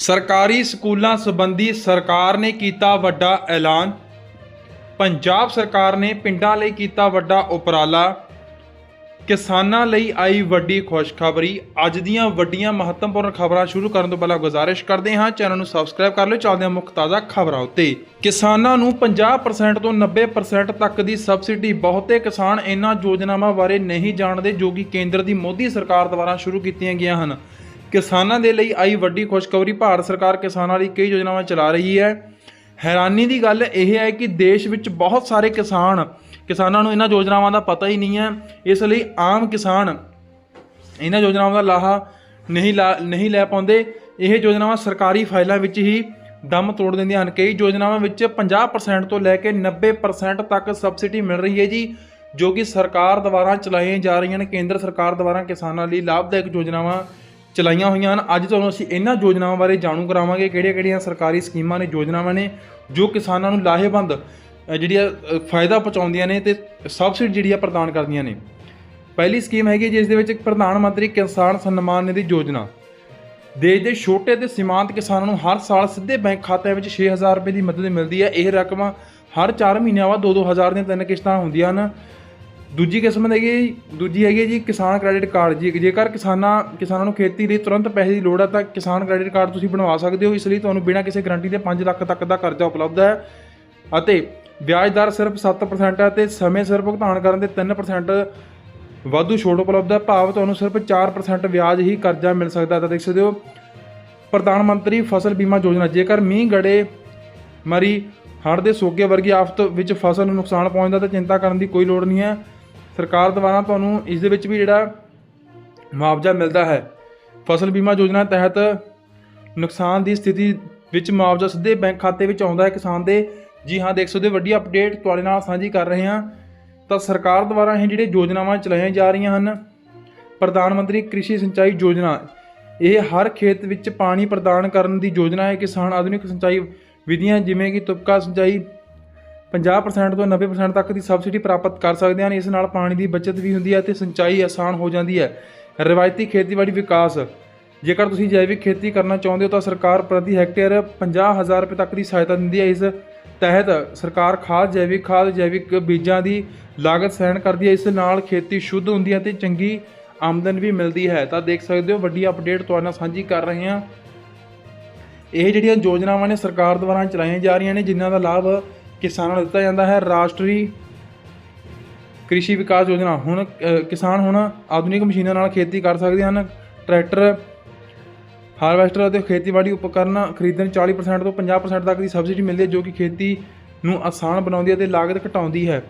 ਸਰਕਾਰੀ ਸਕੂਲਾਂ ਸੰਬੰਧੀ ਸਰਕਾਰ ਨੇ ਕੀਤਾ ਵੱਡਾ ਐਲਾਨ। ਪੰਜਾਬ ਸਰਕਾਰ ਨੇ ਪਿੰਡਾਂ ਲਈ ਕੀਤਾ ਵੱਡਾ ਉਪਰਾਲਾ। ਕਿਸਾਨਾਂ ਲਈ ਆਈ ਵੱਡੀ ਖੁਸ਼ਖਬਰੀ। ਅੱਜ ਦੀਆਂ ਵੱਡੀਆਂ ਮਹੱਤਵਪੂਰਨ ਖਬਰਾਂ ਸ਼ੁਰੂ ਕਰਨ ਤੋਂ ਪਹਿਲਾਂ ਗੁਜ਼ਾਰਿਸ਼ ਕਰਦੇ ਹਾਂ। ਚੈਨਲ ਨੂੰ ਸਬਸਕ੍ਰਾਈਬ ਕਰ ਲਓ। ਚੱਲਦੇ ਹਾਂ ਮੁੱਖ ਤਾਜ਼ਾ ਖਬਰਾਂ ਉੱਤੇ। ਕਿਸਾਨਾਂ ਨੂੰ 50% ਤੋਂ 90% ਤੱਕ ਦੀ ਸਬਸਿਡੀ। ਬਹੁਤੇ ਕਿਸਾਨ ਇਹਨਾਂ ਯੋਜਨਾਵਾਂ ਬਾਰੇ ਨਹੀਂ ਜਾਣਦੇ, ਜੋ ਕਿ ਕੇਂਦਰ ਦੀ ਮੋਦੀ ਸਰਕਾਰ ਦੁਆਰਾ ਸ਼ੁਰੂ ਕੀਤੀਆਂ ਗਈਆਂ ਹਨ। ਕਿਸਾਨਾਂ ਦੇ ਲਈ ਆਈ ਵੱਡੀ ਖੁਸ਼ਖਬਰੀ, ਭਾਰਤ ਸਰਕਾਰ ਕਿਸਾਨਾਂ ਲਈ ਕਈ ਯੋਜਨਾਵਾਂ ਚਲਾ ਰਹੀ ਹੈ। ਹੈਰਾਨੀ ਦੀ ਗੱਲ ਇਹ ਹੈ ਕਿ ਦੇਸ਼ ਵਿੱਚ ਬਹੁਤ ਸਾਰੇ ਕਿਸਾਨ, ਕਿਸਾਨਾਂ ਨੂੰ ਇਹਨਾਂ ਯੋਜਨਾਵਾਂ ਦਾ ਪਤਾ ਹੀ ਨਹੀਂ ਹੈ। ਇਸ ਲਈ ਆਮ ਕਿਸਾਨ ਇਹਨਾਂ ਯੋਜਨਾਵਾਂ ਦਾ ਲਾਹਾ ਨਹੀਂ ਲਾ, ਨਹੀਂ ਲੈ ਪਾਉਂਦੇ। ਇਹ ਯੋਜਨਾਵਾਂ ਸਰਕਾਰੀ ਫਾਈਲਾਂ ਵਿੱਚ ਹੀ ਦਮ ਤੋੜ ਦਿੰਦੀਆਂ ਹਨ। ਕਈ ਯੋਜਨਾਵਾਂ ਵਿੱਚ 50% ਤੋਂ ਲੈ ਕੇ 90% ਤੱਕ ਸਬਸਿਡੀ ਮਿਲ ਰਹੀ ਹੈ ਜੀ, ਜੋ ਕਿ ਸਰਕਾਰ ਦੁਆਰਾ ਚਲਾਈਆਂ ਜਾ ਰਹੀਆਂ ਨੇ। ਕੇਂਦਰ ਸਰਕਾਰ ਦੁਆਰਾ ਕਿਸਾਨਾਂ ਲਈ ਲਾਭਦਾਇਕ ਯੋਜਨਾਵਾਂ ਚਲਾਈਆਂ ਹੋਈਆਂ ਹਨ। ਅੱਜ ਤੁਹਾਨੂੰ ਅਸੀਂ ਇਹਨਾਂ ਯੋਜਨਾਵਾਂ ਬਾਰੇ ਜਾਣੂ ਕਰਾਵਾਂਗੇ। ਕਿਹੜੀਆਂ-ਕਿਹੜੀਆਂ ਸਰਕਾਰੀ ਸਕੀਮਾਂ ਨੇ, ਯੋਜਨਾਵਾਂ ਨੇ, ਜੋ ਕਿਸਾਨਾਂ ਨੂੰ ਲਾਹੇਵੰਦ ਜਿਹੜੀਆਂ ਫਾਇਦਾ ਪਹੁੰਚਾਉਂਦੀਆਂ ਨੇ ਤੇ ਸਬਸਿਡੀ ਜਿਹੜੀ ਆ ਪ੍ਰਦਾਨ ਕਰਦੀਆਂ ਨੇ। ਪਹਿਲੀ ਸਕੀਮ ਹੈਗੀ ਜਿਸ ਦੇ ਵਿੱਚ ਪ੍ਰਧਾਨ ਮੰਤਰੀ ਕਿਸਾਨ ਸਨਮਾਨ ਨਿਧੀ ਯੋਜਨਾ। ਦੇਸ਼ ਦੇ ਛੋਟੇ ਤੇ ਸੀਮਾਂਤ ਕਿਸਾਨਾਂ ਨੂੰ ਹਰ ਸਾਲ ਸਿੱਧੇ ਬੈਂਕ ਖਾਤਿਆਂ ਵਿੱਚ 6000 ਰੁਪਏ ਦੀ ਮਦਦ ਮਿਲਦੀ ਹੈ। ਇਹ ਰਕਮ ਹਰ 4 ਮਹੀਨਿਆਂ ਬਾਅਦ 2-2000 ਦੀਆਂ ਤਿੰਨ ਕਿਸ਼ਤਾਂ ਹੁੰਦੀਆਂ ਹਨ। ਦੂਜੀ ਕਿਸਮ ਹੈਗੀ ਜੀ- ਦੂਜੀ ਹੈਗੀ ਹੈ ਜੀ ਕਿਸਾਨ ਕ੍ਰੈਡਿਟ ਕਾਰਡ ਜੀ। ਜੇਕਰ ਕਿਸਾਨਾਂ ਕਿਸਾਨਾਂ ਨੂੰ ਖੇਤੀ ਲਈ ਤੁਰੰਤ ਪੈਸੇ ਦੀ ਲੋੜ ਹੈ, ਤਾਂ ਕਿਸਾਨ ਕ੍ਰੈਡਿਟ ਕਾਰਡ ਤੁਸੀਂ ਬਣਵਾ ਸਕਦੇ ਹੋ। ਇਸ ਲਈ ਤੁਹਾਨੂੰ ਬਿਨਾਂ ਕਿਸੇ ਗਾਰੰਟੀ ਦੇ 5 ਲੱਖ ਤੱਕ ਦਾ ਕਰਜ਼ਾ ਉਪਲਬਧ ਹੈ। ਅਤੇ ਵਿਆਜ ਦਰ ਸਿਰਫ 7% ਹੈ ਤੇ ਸਮੇਂ ਸਿਰ ਭੁਗਤਾਨ ਕਰਨ ਦੇ 3% ਵਾਧੂ ਛੋਟ ਉਪਲਬਧ ਹੈ। ਭਾਵ ਤੁਹਾਨੂੰ ਸਿਰਫ 4% ਵਿਆਜ ਹੀ ਕਰਜ਼ਾ ਮਿਲ ਸਕਦਾ ਹੈ। ਤਾਂ ਦੇਖ ਸਕਦੇ ਹੋ, ਪ੍ਰਧਾਨ ਮੰਤਰੀ ਫਸਲ ਬੀਮਾ ਯੋਜਨਾ, ਜੇਕਰ ਮੀਂਹ ਗੜੇ, ਮਰੀ, ਹੜ੍ਹ ਦੇ ਸੋਕੇ ਵਰਗੀ ਆਫਤ ਵਿੱਚ ਫਸਲ ਨੂੰ ਨੁਕਸਾਨ ਪਹੁੰਚਦਾ ਤਾਂ ਚਿੰਤਾ ਕਰਨ ਦੀ ਕੋਈ ਲੋੜ ਨਹੀਂ ਹੈ। ਸਰਕਾਰ ਦੁਆਰਾ ਤੁਹਾਨੂੰ ਇਸ ਦੇ ਵਿੱਚ ਵੀ ਜਿਹੜਾ ਮੁਆਵਜ਼ਾ ਮਿਲਦਾ ਹੈ। ਫਸਲ ਬੀਮਾ ਯੋਜਨਾ ਤਹਿਤ ਨੁਕਸਾਨ ਦੀ ਸਥਿਤੀ ਵਿੱਚ ਮੁਆਵਜ਼ਾ ਸਿੱਧੇ ਬੈਂਕ ਖਾਤੇ ਵਿੱਚ ਆਉਂਦਾ ਹੈ। ਕਿਸਾਨ ਦੇ, ਜੀ ਹਾਂ, ਦੇਖ ਸਕਦੇ ਹੋ, ਵੱਡੀ ਅਪਡੇਟ ਤੁਹਾਡੇ ਨਾਲ ਸਾਂਝੀ ਕਰ ਰਹੇ ਹਾਂ। ਤਾਂ ਸਰਕਾਰ ਦੁਆਰਾ ਇਹ ਜਿਹੜੇ ਯੋਜਨਾਵਾਂ ਚਲਾਈਆਂ ਜਾ ਰਹੀਆਂ ਹਨ, ਪ੍ਰਧਾਨ ਮੰਤਰੀ ਕ੍ਰਿਸ਼ੀ ਸਿੰਚਾਈ ਯੋਜਨਾ, ਇਹ ਹਰ ਖੇਤ ਵਿੱਚ ਪਾਣੀ ਪ੍ਰਦਾਨ ਕਰਨ ਦੀ ਯੋਜਨਾ ਹੈ। ਕਿਸਾਨ ਆਧੁਨਿਕ ਸਿੰਚਾਈ ਵਿਧੀਆਂ ਜਿਵੇਂ ਕਿ ਤੁਪਕਾ ਸਿੰਚਾਈ 50% ਤੋਂ 90% ਤੱਕ ਦੀ ਸਬਸਿਡੀ ਪ੍ਰਾਪਤ ਕਰ ਸਕਦੇ ਹਨ। ਇਸ ਨਾਲ ਪਾਣੀ ਦੀ ਬਚਤ ਵੀ ਹੁੰਦੀ ਹੈ ਅਤੇ ਸਿੰਚਾਈ ਆਸਾਨ ਹੋ ਜਾਂਦੀ ਹੈ। ਰਵਾਇਤੀ ਖੇਤੀਬਾੜੀ ਵਿਕਾਸ। ਜੇਕਰ ਤੁਸੀਂ ਜੈਵਿਕ ਖੇਤੀ ਕਰਨਾ ਚਾਹੁੰਦੇ ਹੋ ਤਾਂ ਸਰਕਾਰ ਪ੍ਰਤੀ ਹੈਕਟੇਅਰ 50000 ਰੁਪਏ ਤੱਕ ਦੀ ਸਹਾਇਤਾ ਦਿੰਦੀ ਹੈ। ਇਸ ਤਹਿਤ ਸਰਕਾਰ ਖਾਦ, ਜੈਵਿਕ ਖਾਦ, ਜੈਵਿਕ ਬੀਜਾਂ ਦੀ ਲਾਗਤ ਸਹਿਣ ਕਰਦੀ ਹੈ। ਇਸ ਨਾਲ ਖੇਤੀ ਸ਼ੁੱਧ ਹੁੰਦੀ ਹੈ ਤੇ ਚੰਗੀ ਆਮਦਨ ਵੀ ਮਿਲਦੀ ਹੈ। ਤਾਂ ਦੇਖ ਸਕਦੇ ਹੋ, ਵੱਡੀ ਅਪਡੇਟ ਤੁਹਾਡੇ ਨਾਲ ਸਾਂਝੀ ਕਰ ਰਹੇ ਹਾਂ। ਇਹ ਜਿਹੜੀਆਂ ਯੋਜਨਾਵਾਂ ਨੇ ਸਰਕਾਰ ਦੁਆਰਾ ਚਲਾਈਆਂ ਜਾ ਰਹੀਆਂ ਨੇ, ਜਿਨ੍ਹਾਂ ਦਾ ਲਾਭ ਕਿਸਾਨਾਂ ਨੂੰ ਦਿੱਤਾ ਜਾਂਦਾ ਹੈ ਰਾਸ਼ਟਰੀ ਕ੍ਰਿਸ਼ੀ ਵਿਕਾਸ ਯੋਜਨਾ। ਹੁਣ ਕਿਸਾਨ ਹੁਣ ਆਧੁਨਿਕ ਮਸ਼ੀਨਾਂ ਨਾਲ ਖੇਤੀ ਕਰ ਸਕਦੇ ਹਨ। ਟਰੈਕਟਰ, ਹਾਰਵੈਸਟਰ ਅਤੇ ਖੇਤੀਬਾੜੀ ਉਪਕਰਨ ਖਰੀਦਣ 40% ਤੋਂ 50% ਤੱਕ ਦੀ ਸਬਸਿਡੀ ਮਿਲਦੀ ਹੈ, ਜੋ ਕਿ ਖੇਤੀ ਨੂੰ ਆਸਾਨ ਬਣਾਉਂਦੀ ਹੈ ਤੇ ਲਾਗਤ ਘਟਾਉਂਦੀ ਹੈ।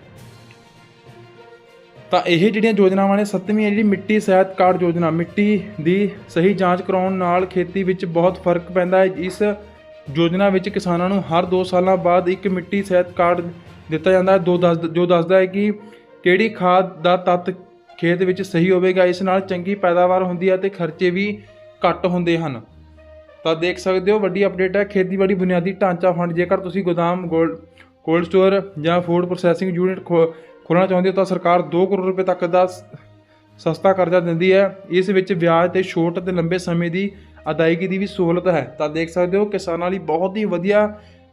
ਤਾਂ ਇਹ ਜਿਹੜੀਆਂ ਯੋਜਨਾਵਾਂ ਨੇ, ਸੱਤਵੀਂ ਹੈ ਜਿਹੜੀ ਮਿੱਟੀ ਸਿਹਤ ਕਾਰਡ ਯੋਜਨਾ। ਮਿੱਟੀ ਦੀ ਸਹੀ ਜਾਂਚ ਕਰਾਉਣ ਨਾਲ ਖੇਤੀ ਵਿੱਚ ਬਹੁਤ ਫ਼ਰਕ ਪੈਂਦਾ ਹੈ। ਇਸ ਯੋਜਨਾ ਵਿੱਚ ਕਿਸਾਨਾਂ ਨੂੰ ਹਰ 2 ਸਾਲਾਂ ਬਾਅਦ ਇੱਕ ਮਿੱਟੀ ਸਿਹਤ ਕਾਰਡ ਦਿੱਤਾ ਜਾਂਦਾ ਹੈ। ਦੋ ਦੱਸ ਜੋ ਦੱਸਦਾ ਹੈ ਕਿ ਕਿਹੜੀ ਖਾਦ ਦਾ ਤੱਤ ਖੇਤ ਵਿੱਚ ਸਹੀ ਹੋਵੇਗਾ, ਇਸ ਨਾਲ ਚੰਗੀ ਪੈਦਾਵਾਰ ਹੁੰਦੀ ਹੈ ਤੇ ਖਰਚੇ ਵੀ ਘੱਟ ਹੁੰਦੇ ਹਨ। ਤਾਂ ਦੇਖ ਸਕਦੇ ਹੋ, ਵੱਡੀ ਅਪਡੇਟ ਹੈ, ਖੇਤੀਬਾੜੀ ਬੁਨਿਆਦੀ ਢਾਂਚਾ ਫੰਡ। ਜੇਕਰ ਤੁਸੀਂ ਗੋਦਾਮ, ਗੋਲਡ, ਕੋਲਡ ਸਟੋਰ ਜਾਂ ਫੂਡ ਪ੍ਰੋਸੈਸਿੰਗ ਯੂਨਿਟ ਖੋਲ੍ਹਣਾ ਚਾਹੁੰਦੇ ਹੋ, ਤਾਂ ਸਰਕਾਰ 2 ਕਰੋੜ ਰੁਪਏ ਤੱਕ ਦਾ ਸਸਤਾ ਕਰਜ਼ਾ ਦਿੰਦੀ ਹੈ। ਇਸ ਵਿੱਚ ਵਿਆਜ ਤੇ ਛੋਟ ਅਤੇ ਲੰਬੇ ਸਮੇਂ ਦੀ ਅਦਾਇਗੀ ਦੀ ਵੀ ਸਹੂਲਤ ਹੈ। ਤਾਂ ਦੇਖ ਸਕਦੇ ਹੋ ਕਿਸਾਨਾਂ ਲਈ ਬਹੁਤ ਹੀ ਵਧੀਆ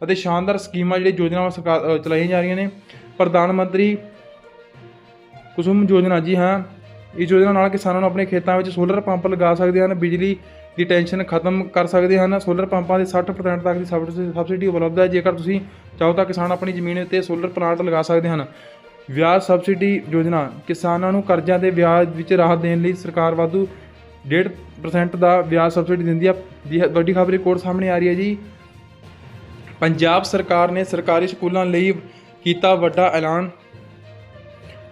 ਅਤੇ ਸ਼ਾਨਦਾਰ ਸਕੀਮਾਂ ਜਿਹੜੀ ਯੋਜਨਾਵਾਂ ਸਰਕਾਰ ਚਲਾਈਆਂ ਜਾ ਰਹੀਆਂ ਨੇ। ਪ੍ਰਧਾਨ ਮੰਤਰੀ ਕੁਸੁਮ ਯੋਜਨਾ, ਜੀ ਹਾਂ, ਇਸ ਯੋਜਨਾ ਨਾਲ ਕਿਸਾਨਾਂ ਨੂੰ ਆਪਣੇ ਖੇਤਾਂ ਵਿੱਚ ਸੋਲਰ ਪੰਪ ਲਗਾ ਸਕਦੇ ਹਨ, ਬਿਜਲੀ ਦੀ ਟੈਨਸ਼ਨ ਖਤਮ ਕਰ ਸਕਦੇ ਹਨ। ਸੋਲਰ ਪੰਪਾਂ ਦੇ 60% ਤੱਕ ਦੀ ਸਬਸਿਡੀ ਸਬਸਿਡੀ ਉਪਲਬਧ ਹੈ। ਜੇਕਰ ਤੁਸੀਂ ਚਾਹੋ ਤਾਂ ਕਿਸਾਨ ਆਪਣੀ ਜ਼ਮੀਨ ਉੱਤੇ ਸੋਲਰ ਪਲਾਂਟ ਲਗਾ ਸਕਦੇ ਹਨ। ਵਿਆਜ ਸਬਸਿਡੀ ਯੋਜਨਾ, ਕਿਸਾਨਾਂ ਨੂੰ ਕਰਜ਼ਿਆਂ ਦੇ ਵਿਆਜ ਵਿੱਚ ਰਾਹਤ ਦੇਣ ਲਈ ਸਰਕਾਰ ਵਾਧੂ 1.5% ਦਾ ਵਿਆਜ ਸਬਸਿਡੀ ਦਿੰਦੀ ਆ। ਜੀ ਵੱਡੀ ਖਬਰ ਰਿਪੋਰਟ ਸਾਹਮਣੇ ਆ ਰਹੀ ਹੈ ਜੀ। ਪੰਜਾਬ ਸਰਕਾਰ ਨੇ ਸਰਕਾਰੀ ਸਕੂਲਾਂ ਲਈ ਕੀਤਾ ਵੱਡਾ ਐਲਾਨ।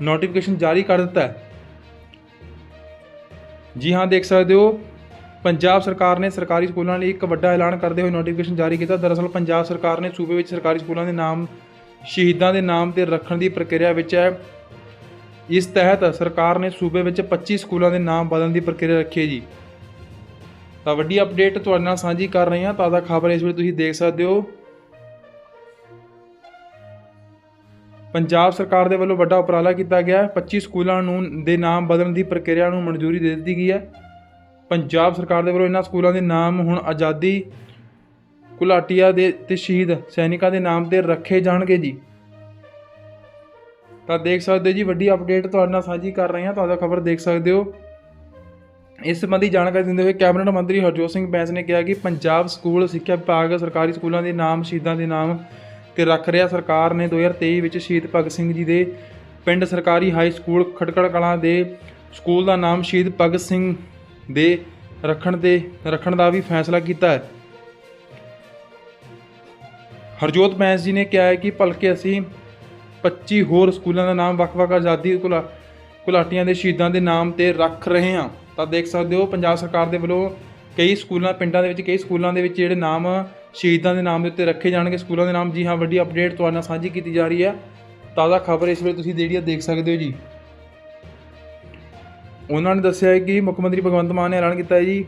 ਨੋਟੀਫਿਕੇਸ਼ਨ ਜਾਰੀ ਕਰ ਦਿੱਤਾ ਹੈ। ਜੀ ਹਾਂ, ਦੇਖ ਸਕਦੇ ਹੋ, ਪੰਜਾਬ ਸਰਕਾਰ ਨੇ ਸਰਕਾਰੀ ਸਕੂਲਾਂ ਲਈ ਇੱਕ ਵੱਡਾ ਐਲਾਨ ਕਰਦੇ ਹੋਏ ਨੋਟੀਫਿਕੇਸ਼ਨ ਜਾਰੀ ਕੀਤਾ। ਦਰਅਸਲ, ਪੰਜਾਬ ਸਰਕਾਰ ਨੇ ਸੂਬੇ ਵਿੱਚ ਸਰਕਾਰੀ ਸਕੂਲਾਂ ਦੇ ਨਾਮ, ਸ਼ਹੀਦਾਂ ਦੇ ਨਾਮ ਤੇ ਰੱਖਣ ਦੀ ਪ੍ਰਕਿਰਿਆ ਵਿੱਚ ਹੈ ਇਸ ਤਹਿਤ ਸਰਕਾਰ ਨੇ ਸੂਬੇ ਵਿੱਚ 25 ਸਕੂਲਾਂ ਦੇ ਨਾਮ ਬਦਲਣ ਦੀ ਪ੍ਰਕਿਰਿਆ ਰੱਖੀ ਹੈ ਜੀ। ਤਾਂ ਵੱਡੀ ਅਪਡੇਟ ਤੁਹਾਡੇ ਨਾਲ ਸਾਂਝੀ ਕਰ ਰਹੇ ਹਾਂ। ਤਾਜ਼ਾ ਖਬਰ ਇਸ ਵੇਲੇ ਤੁਸੀਂ ਦੇਖ ਸਕਦੇ ਹੋ। ਪੰਜਾਬ ਸਰਕਾਰ ਦੇ ਵੱਲੋਂ ਵੱਡਾ ਉਪਰਾਲਾ ਕੀਤਾ ਗਿਆ ਹੈ। 25 ਸਕੂਲਾਂ ਨੂੰ ਦੇ ਨਾਮ ਬਦਲਣ ਦੀ ਪ੍ਰਕਿਰਿਆ ਨੂੰ ਮਨਜ਼ੂਰੀ ਦੇ ਦਿੱਤੀ ਗਈ ਹੈ। ਪੰਜਾਬ ਸਰਕਾਰ ਦੇ ਵੱਲੋਂ ਇਹਨਾਂ ਸਕੂਲਾਂ ਦੇ ਨਾਮ ਹੁਣ ਆਜ਼ਾਦੀ ਕੁਲਾਟੀਆ ਦੇ ਤੇ ਸ਼ਹੀਦ ਸੈਨਿਕਾਂ ਦੇ ਨਾਮ ਤੇ ਰੱਖੇ ਜਾਣਗੇ ਜੀ। ਤਾਂ ਦੇਖ ਸਕਦੇ ਹੋ ਜੀ, ਵੱਡੀ ਅਪਡੇਟ ਤੁਹਾਡੇ ਨਾਲ ਸਾਂਝੀ ਕਰ ਰਹੇ ਹਾਂ, ਤੁਹਾਡਾ ਖਬਰ ਦੇਖ ਸਕਦੇ ਹੋ। ਇਸ ਸੰਬੰਧੀ ਜਾਣਕਾਰੀ ਦਿੰਦੇ ਹੋਏ ਕੈਬਨਿਟ ਮੰਤਰੀ ਹਰਜੋਤ ਸਿੰਘ ਬੈਂਸ ਨੇ ਕਿਹਾ ਕਿ ਪੰਜਾਬ ਸਕੂਲ ਸਿੱਖਿਆ ਵਿਭਾਗ ਸਰਕਾਰੀ ਸਕੂਲਾਂ ਦੇ ਨਾਮ, ਸ਼ਹੀਦਾਂ ਦੇ ਨਾਮ ਤੇ ਰੱਖ ਰਿਹਾ ਸਰਕਾਰ ਨੇ 2023 ਵਿੱਚ ਸ਼ਹੀਦ ਭਗਤ ਸਿੰਘ ਜੀ ਦੇ ਪਿੰਡ ਸਰਕਾਰੀ ਹਾਈ ਸਕੂਲ ਖਟਕੜ ਕਲਾਂ ਦੇ ਸਕੂਲ ਦਾ ਨਾਮ ਸ਼ਹੀਦ ਭਗਤ ਸਿੰਘ ਦੇ ਰੱਖਣ ਦੇ ਰੱਖਣ ਦਾ ਵੀ ਫੈਸਲਾ ਕੀਤਾ ਹੈ। ਹਰਜੋਤ ਬੈਂਸ ਜੀ ਨੇ ਕਿਹਾ ਹੈ ਕਿ ਭਲਕੇ ਅਸੀਂ 25 ਹੋਰ ਸਕੂਲਾਂ ਦਾ ਨਾਮ ਵੱਖ-ਵੱਖ ਆਜ਼ਾਦੀ ਘੁਲਾ ਘੁਲਾਟੀਆਂ ਦੇ ਸ਼ਹੀਦਾਂ ਦੇ ਨਾਮ ਤੇ ਰੱਖ ਰਹੇ ਹਾਂ। ਤਾਂ ਦੇਖ ਸਕਦੇ ਹੋ, ਪੰਜਾਬ ਸਰਕਾਰ ਦੇ ਵੱਲੋਂ ਕਈ ਸਕੂਲਾਂ, ਪਿੰਡਾਂ ਦੇ ਵਿੱਚ, ਕਈ ਸਕੂਲਾਂ ਦੇ ਵਿੱਚ ਜਿਹੜੇ ਨਾਮ ਸ਼ਹੀਦਾਂ ਦੇ ਨਾਮ ਦੇ ਉੱਤੇ ਰੱਖੇ ਜਾਣਗੇ ਸਕੂਲਾਂ ਦੇ ਨਾਮ। ਜੀ ਹਾਂ, ਵੱਡੀ ਅਪਡੇਟ ਤੁਹਾਡੇ ਨਾਲ ਸਾਂਝੀ ਕੀਤੀ ਜਾ ਰਹੀ ਹੈ। ਤਾਜ਼ਾ ਖਬਰ ਇਸ ਵੇਲੇ ਤੁਸੀਂ ਜਿਹੜੀ ਆ ਦੇਖ ਸਕਦੇ ਹੋ ਜੀ। ਉਹਨਾਂ ਨੇ ਦੱਸਿਆ ਹੈ ਕਿ ਮੁੱਖ ਮੰਤਰੀ ਭਗਵੰਤ ਮਾਨ ਨੇ ਐਲਾਨ ਕੀਤਾ ਹੈ ਜੀ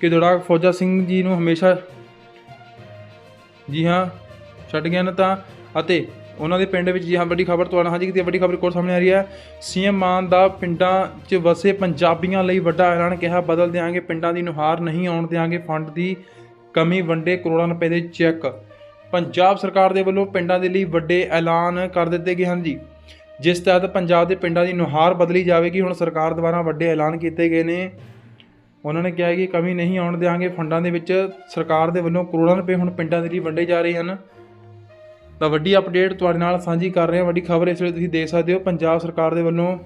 ਕਿ ਦੌੜਾਕ ਫੌਜਾ ਸਿੰਘ ਜੀ ਨੂੰ ਹਮੇਸ਼ਾ ਜੀ ਹਾਂ, ਛੱਡ ਗਿਆ ਨਾ ਤਾਂ ਅਤੇ ਉਹਨਾਂ ਦੇ ਪਿੰਡ ਵਿੱਚ ਜੀ ਹਾਂ ਵੱਡੀ ਖਬਰ ਤੁਹਾਡਾ, ਹਾਂਜੀ, ਕੀਤੀ ਵੱਡੀ ਖਬਰ ਕੋਲ ਸਾਹਮਣੇ ਆ ਰਹੀ ਹੈ। ਸੀਐਮ ਮਾਨ ਦਾ ਪਿੰਡਾਂ 'ਚ ਵਸੇ ਪੰਜਾਬੀਆਂ ਲਈ ਵੱਡਾ ਐਲਾਨ ਕਿਹਾ, ਬਦਲ ਦਿਆਂਗੇ, ਪਿੰਡਾਂ ਦੀ ਨੁਹਾਰ ਨਹੀਂ ਆਉਣ ਦਿਆਂਗੇ, ਫੰਡ ਦੀ ਕਮੀ ਵੰਡੇ ਕਰੋੜਾਂ ਰੁਪਏ ਦੇ ਚੈੱਕ। ਪੰਜਾਬ ਸਰਕਾਰ ਦੇ ਵੱਲੋਂ ਪਿੰਡਾਂ ਦੇ ਲਈ ਵੱਡੇ ਐਲਾਨ ਕਰ ਦਿੱਤੇ ਗਏ ਹਨ ਜੀ। ਜਿਸ ਤਹਿਤ ਪੰਜਾਬ ਦੇ ਪਿੰਡਾਂ ਦੀ ਨੁਹਾਰ ਬਦਲੀ ਜਾਵੇਗੀ, ਹੁਣ ਸਰਕਾਰ ਦੁਆਰਾ ਵੱਡੇ ਐਲਾਨ ਕੀਤੇ ਗਏ ਨੇ। ਉਹਨਾਂ ਨੇ ਕਿਹਾ ਕਿ ਕਮੀ ਨਹੀਂ ਆਉਣ ਦਿਆਂਗੇ, ਫੰਡਾਂ ਦੇ ਵਿੱਚ ਸਰਕਾਰ ਦੇ ਵੱਲੋਂ ਕਰੋੜਾਂ ਰੁਪਏ ਹੁਣ ਪਿੰਡਾਂ ਦੇ ਲਈ ਵੰਡੇ ਜਾ ਰਹੇ ਹਨ। ਤਾਂ ਵੱਡੀ ਅਪਡੇਟ ਤੁਹਾਡੇ ਨਾਲ ਸਾਂਝੀ ਕਰ ਰਹੇ ਹਾਂ। ਵੱਡੀ ਖਬਰ ਇਸ ਵੇਲੇ ਤੁਸੀਂ ਦੇਖ ਸਕਦੇ ਹੋ। ਪੰਜਾਬ ਸਰਕਾਰ ਦੇ ਵੱਲੋਂ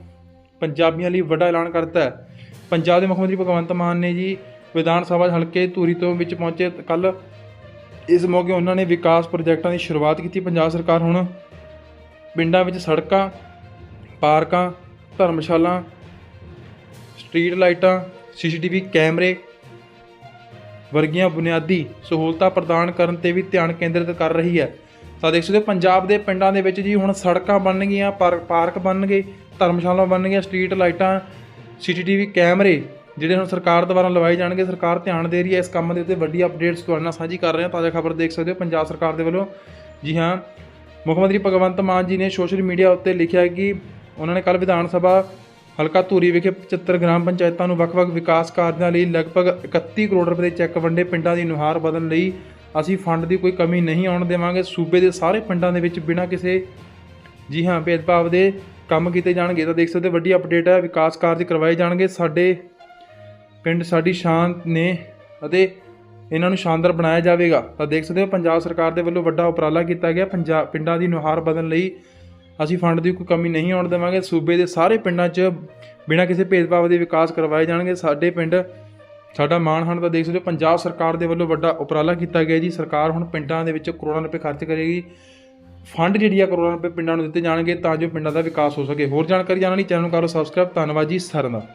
ਪੰਜਾਬੀਆਂ ਲਈ ਵੱਡਾ ਐਲਾਨ ਕਰਤਾ ਹੈ। ਪੰਜਾਬ ਦੇ ਮੁੱਖ ਮੰਤਰੀ ਭਗਵੰਤ ਮਾਨ ਨੇ ਜੀ ਵਿਧਾਨ ਸਭਾ ਹਲਕੇ ਧੂਰੀ ਤੋਂ ਵਿੱਚ ਪਹੁੰਚੇ। ਕੱਲ ਇਸ ਮੌਕੇ ਉਹਨਾਂ ਨੇ ਵਿਕਾਸ ਪ੍ਰੋਜੈਕਟਾਂ ਦੀ ਸ਼ੁਰੂਆਤ ਕੀਤੀ। ਪੰਜਾਬ ਸਰਕਾਰ ਹੁਣ ਪਿੰਡਾਂ ਵਿੱਚ ਸੜਕਾਂ, ਪਾਰਕਾਂ, ਧਰਮਸ਼ਾਲਾ, ਸਟਰੀਟ ਲਾਈਟਾਂ, ਸੀਸੀਟੀਵੀ ਕੈਮਰੇ ਵਰਗੀਆਂ ਬੁਨਿਆਦੀ ਸਹੂਲਤਾਂ ਪ੍ਰਦਾਨ ਕਰਨ ਤੇ ਵੀ ਧਿਆਨ ਕੇਂਦਰਿਤ ਕਰ ਰਹੀ ਹੈ। ਤਾਂ ਦੇਖ ਸਕਦੇ ਹੋ, ਪੰਜਾਬ ਦੇ ਪਿੰਡਾਂ ਦੇ ਵਿੱਚ ਜੀ ਹੁਣ ਸੜਕਾਂ ਬਣਨਗੀਆਂ ਪਾਰ- ਪਾਰਕ ਬਣਨਗੇ ਧਰਮਸ਼ਾਲਾ ਗਈਆਂ, ਸਟਰੀਟ ਲਾਈਟਾਂ, ਸੀਸੀਟੀਵੀ ਕੈਮਰੇ, ਜਿਹੜੇ ਹੁਣ ਸਰਕਾਰ ਦੁਆਰਾ ਲਵਾਏ ਜਾਣਗੇ, ਸਰਕਾਰ ਧਿਆਨ ਦੇ ਰਹੀ ਹੈ ਇਸ ਕੰਮ ਦੇ ਉੱਤੇ ਵੱਡੀ ਅਪਡੇਟਸ ਤੁਹਾਡੇ ਨਾਲ ਸਾਂਝੀ ਕਰ ਰਹੇ ਹਾਂ। ਤਾਜ਼ਾ ਖਬਰ ਦੇਖ ਸਕਦੇ ਹੋ, ਪੰਜਾਬ ਸਰਕਾਰ ਦੇ ਵੱਲੋਂ। ਜੀ ਹਾਂ, ਮੁੱਖ ਮੰਤਰੀ ਭਗਵੰਤ ਮਾਨ ਜੀ ਨੇ ਸੋਸ਼ਲ ਮੀਡੀਆ ਉੱਤੇ ਲਿਖਿਆ ਕਿ ਉਹਨਾਂ ਨੇ ਕੱਲ ਵਿਧਾਨ ਸਭਾ ਹਲਕਾ ਧੂਰੀ ਵਿਖੇ 75 ਗ੍ਰਾਮ ਪੰਚਾਇਤਾਂ ਨੂੰ ਵੱਖ-ਵੱਖ ਵਿਕਾਸ ਕਾਰਜਾਂ ਲਈ ਲਗਭਗ 31 ਕਰੋੜ ਰੁਪਏ ਦੇ ਚੈੱਕ ਵੰਡੇ ਪਿੰਡਾਂ ਦੀ ਨੁਹਾਰ ਬਦਲਣ ਲਈ ਅਸੀਂ ਫੰਡ ਦੀ ਕੋਈ ਕਮੀ ਨਹੀਂ ਆਉਣ ਦੇਵਾਂਗੇ। ਸੂਬੇ ਦੇ ਸਾਰੇ ਪਿੰਡਾਂ ਦੇ ਵਿੱਚ ਬਿਨਾਂ ਕਿਸੇ ਜੀ ਹਾਂ, ਭੇਦਭਾਵ ਦੇ ਕੰਮ ਕੀਤੇ ਜਾਣਗੇ। ਤਾਂ ਦੇਖ ਸਕਦੇ ਹੋ, ਵੱਡੀ ਅਪਡੇਟ ਹੈ, ਵਿਕਾਸ ਕਾਰਜ ਕਰਵਾਏ ਜਾਣਗੇ। ਸਾਡੇ ਪਿੰਡ ਸਾਡੀ ਸ਼ਾਨ ਨੇ ਅਤੇ ਇਹਨਾਂ ਨੂੰ ਸ਼ਾਨਦਾਰ ਬਣਾਇਆ ਜਾਵੇਗਾ। ਤਾਂ ਦੇਖ ਸਕਦੇ ਹੋ, ਪੰਜਾਬ ਸਰਕਾਰ ਦੇ ਵੱਲੋਂ ਵੱਡਾ ਉਪਰਾਲਾ ਕੀਤਾ ਗਿਆ। ਪੰਜਾਬ ਪਿੰਡਾਂ ਦੀ ਨੁਹਾਰ ਬਦਲਣ ਲਈ ਅਸੀਂ ਫੰਡ ਦੀ ਕੋਈ ਕਮੀ ਨਹੀਂ ਆਉਣ ਦੇਵਾਂਗੇ। ਸੂਬੇ ਦੇ ਸਾਰੇ ਪਿੰਡਾਂ 'ਚ ਬਿਨਾਂ ਕਿਸੇ ਭੇਦਭਾਵ ਦੇ ਵਿਕਾਸ ਕਰਵਾਏ ਜਾਣਗੇ। ਸਾਡੇ ਪਿੰਡ ਸਾਡਾ ਮਾਣ ਹਨ ਤਾਂ ਦੇਖ ਸਕਦੇ ਹੋ, ਪੰਜਾਬ ਸਰਕਾਰ ਦੇ ਵੱਲੋਂ ਵੱਡਾ ਉਪਰਾਲਾ ਕੀਤਾ ਗਿਆ ਜੀ। ਸਰਕਾਰ ਹੁਣ ਪਿੰਡਾਂ ਦੇ ਵਿੱਚ ਕਰੋੜਾਂ ਰੁਪਏ ਖਰਚ ਕਰੇਗੀ। ਫੰਡ ਜਿਹੜੀ ਆ, ਕਰੋੜਾਂ ਰੁਪਏ ਪਿੰਡਾਂ ਨੂੰ ਦਿੱਤੇ ਜਾਣਗੇ ਤਾਂ ਜੋ ਪਿੰਡਾਂ ਦਾ ਵਿਕਾਸ ਹੋ ਸਕੇ। ਹੋਰ ਜਾਣਕਾਰੀ ਜਾਣਨ ਲਈ ਚੈਨਲ ਨੂੰ ਕਰੋ ਸਬਸਕ੍ਰਾਈਬ ਧੰਨਵਾਦ ਜੀ, ਸਾਰਿਆਂ ਦਾ।